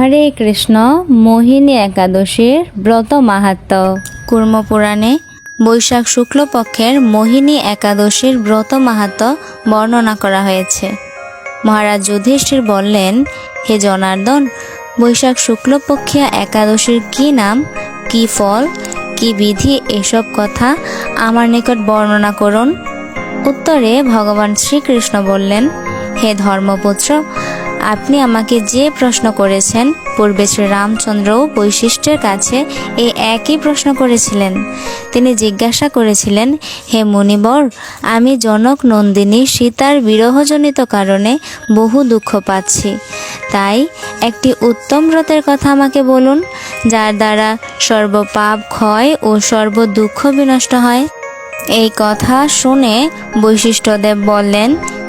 হরে কৃষ্ণ, মোহিনী একাদশীর ব্রত মাহাত্ম। কুর্ম পুরাণে বৈশাখ শুক্লপক্ষের মোহিনী একাদশীর ব্রত মাহাত্ম বর্ণনা করা হয়েছে। মহারাজ যুধিষ্ঠির বললেন, হে জনার্দন, বৈশাখ শুক্লপক্ষিয়া একাদশীর কি নাম, কি ফল, কি বিধি এসব কথা আমার নিকট বর্ণনা করুন? উত্তরে ভগবান শ্রীকৃষ্ণ বললেন, হে ধর্মপুত্র আপনি আমাকে যে প্রশ্ন করেছেন পূর্বে শ্রী রামচন্দ্রও বৈশিষ্ট্যের কাছে এই একই প্রশ্ন করেছিলেন। তিনি জিজ্ঞাসা করেছিলেন, হে মুনিবর, আমি জনক নন্দিনী সীতার বিরহজনিত কারণে বহু দুঃখ পাচ্ছি। তাই একটি উত্তম ব্রতের কথা আমাকে বলুন, যার দ্বারা সর্বপাপ ক্ষয় ও সর্ব দুঃখ বিনষ্ট হয়। এই কথা শুনে বৈশিষ্ট্যদেব বললেন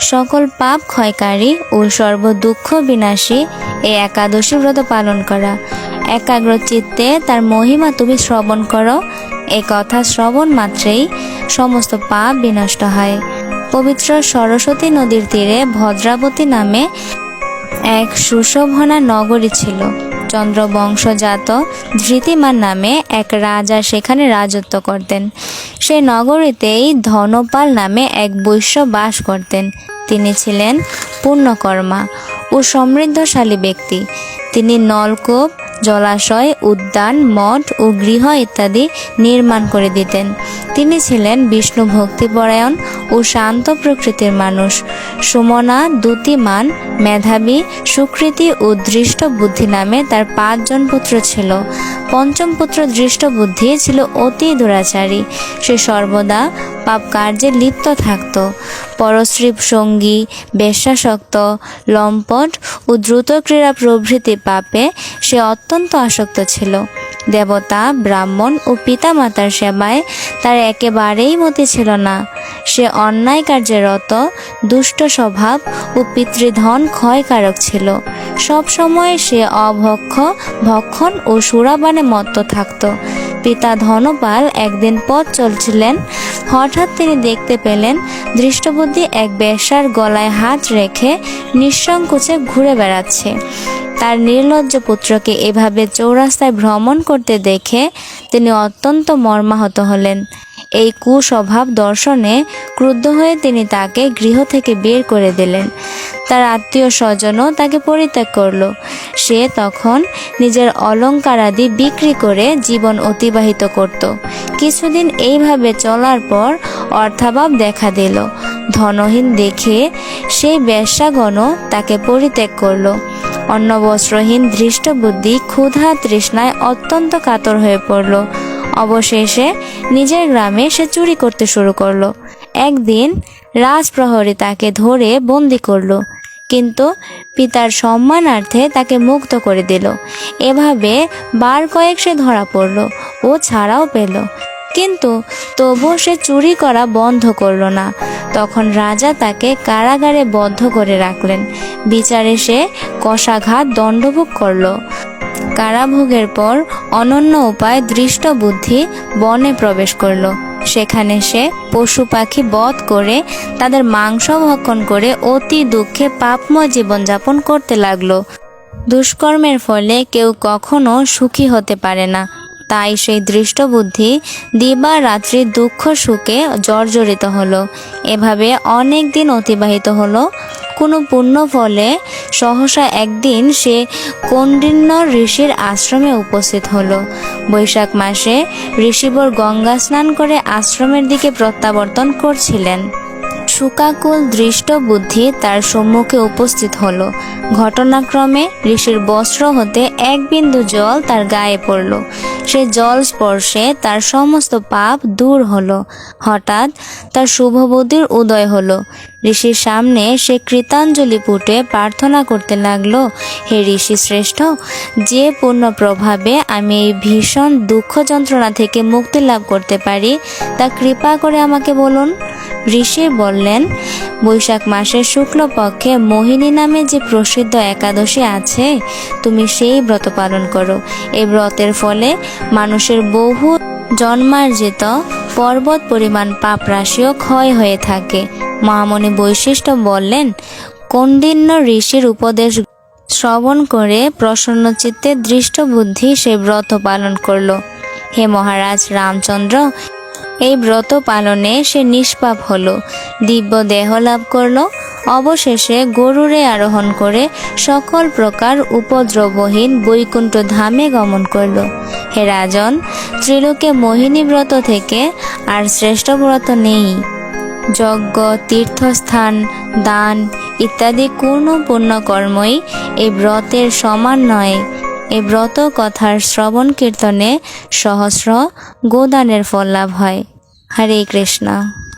সকল পাপ ক্ষয়কারী ও সর্ব দুঃখ বিনাশী এই একাদশী ব্রত পালন করা। একাগ্র চিত্তে তার মহিমা তুমি শ্রবণ করো। এই কথা শ্রবণ মাত্রেই সমস্ত পাপ বিনষ্ট হয়। পবিত্র সরস্বতী নদীর তীরে ভদ্রাবতী নামে এক সুশোভনা নগরী ছিল। চন্দ্রবংশজাত ধৃতিমান নামে এক রাজা সেখানে রাজত্ব করতেন। সেই নগরীতেই ধনপাল নামে এক বৈশ্য বাস করতেন। তিনি ছিলেন পূর্ণকর্মা ও সমৃদ্ধশালী ব্যক্তি। তিনি নলকূপ জলাশয়, উদ্যান, মঠ ও গৃহ ইত্যাদি নির্মাণ করে দিতেন। তিনি ছিলেন বিষ্ণু ভক্তিপরায়ণ ও শান্ত প্রকৃতির মানুষ। সুমনা দ্যুতিমান, মেধাবী, সুকৃতি ও দৃষ্ট বুদ্ধি নামে তার পাঁচজন পুত্র ছিল। পঞ্চম পুত্র দৃষ্ট বুদ্ধি ছিল অতি দুরাচারী। সে সর্বদা পাপ কার্যে লিপ্ত থাকত। পরশ্রীপ সঙ্গী, বেশ্যাসক্ত, লম্পট ও দ্রুত ক্রীড়া প্রভৃতি পাপে সে অত্যন্ত আসক্ত ছিল। দেবতা, ব্রাহ্মণ ও পিতামাতার সেবায় তার একেবারেই মতি ছিল না। সে অন্যায় কার্যে রত, দুষ্ট স্বভাব ও পিতৃধন ক্ষয়কারক ছিল। সব সময় সে অভক্ষ, ভক্ষণ ও সুরাবানে মত্ত থাকত। পিতা ধনপাল একদিন পথ চলছিলেন। হঠাৎ তিনি দেখতে পেলেন দৃষ্টবুদ্ধি এক বেশ্যার গলায় হাত রেখে নিঃসংকোচে ঘুরে বেড়াচ্ছে। তার নির্লজ্জ পুত্রকে এভাবে চৌরাস্তায় ভ্রমণ করতে দেখে তিনি অত্যন্ত মর্মাহত হলেন। এই কুস্বভাব দর্শনে ক্রুদ্ধ হয়ে তিনি তাকে গৃহ থেকে বের করে দিলেন। তার আত্মীয় স্বজনও তাকে পরিত্যাগ করল। সে তখন নিজের অলঙ্কারাদি বিক্রি করে জীবন অতিবাহিত করত। কিছুদিন এইভাবে চলার পর অর্থাভাব দেখা দিল। ধনহীন দেখে সেই ব্যবসাগণও তাকে পরিত্যাগ করল। অন্ন বস্ত্রহীন ধৃষ্টবুদ্ধি ক্ষুধা তৃষ্ণায় অত্যন্ত কাতর হয়ে পড়ল। অবশেষে নিজের গ্রামে সে চুরি করতে শুরু করল। একদিন রাজপ্রহরী তাকে ধরে বন্দি করল। কিন্তু পিতার সম্মানার্থে তাকে মুক্ত করে দিল। এভাবে বার কয়েক সে ধরা পড়ল ও ছাড়াও পেল। কিন্তু তবুও সে চুরি করা বন্ধ করল না। তখন রাজা তাকে কারাগারে বদ্ধ করে রাখলেন। বিচারে সে কষাঘাত দণ্ডভোগ করল। কারাভোগের পর অনন্য উপায় দৃষ্ট বুদ্ধি বনে প্রবেশ করল। সেখানে সে পশু পাখি বধ করে, তাদের মাংস ভক্ষণ করে অতি দুঃখে পাপময় জীবনযাপন করতে লাগল। দুষ্কর্মের ফলে কেউ কখনো সুখী হতে পারে না। তাই সেই দৃষ্টবুদ্ধি দিবা রাত্রি দুঃখ সুখে জর্জরিত হলো। এভাবে অনেক দিন অতিবাহিত হলো। কোনো পুণ্য ফলে সহসা একদিন সে কৌন্ডিন্য ঋষির আশ্রমে উপস্থিত হল। বৈশাখ মাসে ঋষিবর গঙ্গা স্নান করে আশ্রমের দিকে প্রত্যাবর্তন করছিলেন। শুকাকুল দৃষ্ট বুদ্ধি তার সম্মুখে উপস্থিত হল। ঘটনাক্রমে ঋষির বস্ত্র হতে এক বিন্দু জল তার গায়ে পড়ল। সে জল স্পর্শে তার সমস্ত পাপ দূর হলো। হঠাৎ তার শুভবুদ্ধির উদয় হলো। ঋষির সামনে সে কৃতাঞ্জলি পুটে প্রার্থনা করতে লাগল, হে ঋষি শ্রেষ্ঠ, যে পূর্ণ প্রভাবে আমি এই ভীষণ দুঃখ যন্ত্রণা থেকে মুক্তি লাভ করতে পারি, তা কৃপা করে আমাকে বলুন। ঋষি বললেন, বৈশাখ মাসের শুক্লপক্ষে মোহিনী নামে যে প্রসিদ্ধ একাদশী আছে, তুমি সেই ব্রত পালন করো। এই ব্রতের ফলে মানুষের বহু জন্মার্জিত পর্বত পরিমাণ পাপ রাশিও ক্ষয় হয়ে থাকে। মহামণি বৈশিষ্ট্য বললেন, কন্ডিন্য ঋষির উপদেশ শ্রবণ করে প্রসন্ন চিত্তে দৃষ্টবুদ্ধি সে ব্রত পালন করল। হে মহারাজ, রামচন্দ্র এই ব্রত পালনে সে নিষ্পাপ হলো। দিব্য দেহ লাভ করল। অবশেষে গরুরে আরোহণ করে সকল প্রকার উপদ্রবহীন বৈকুণ্ঠ ধামে গমন করল। হে রাজন, ত্রিলোকে মোহিনী ব্রত থেকে আর শ্রেষ্ঠ ব্রত নেই। যজ্ঞ, তীর্থস্থান, দান ইত্যাদি কোনো পুণ্য কর্মই এই ব্রতের সমান নয়। এই ব্রত কথার শ্রবণ কীর্তনে সহস্র গোদানের ফল লাভ হয়। হরে কৃষ্ণ।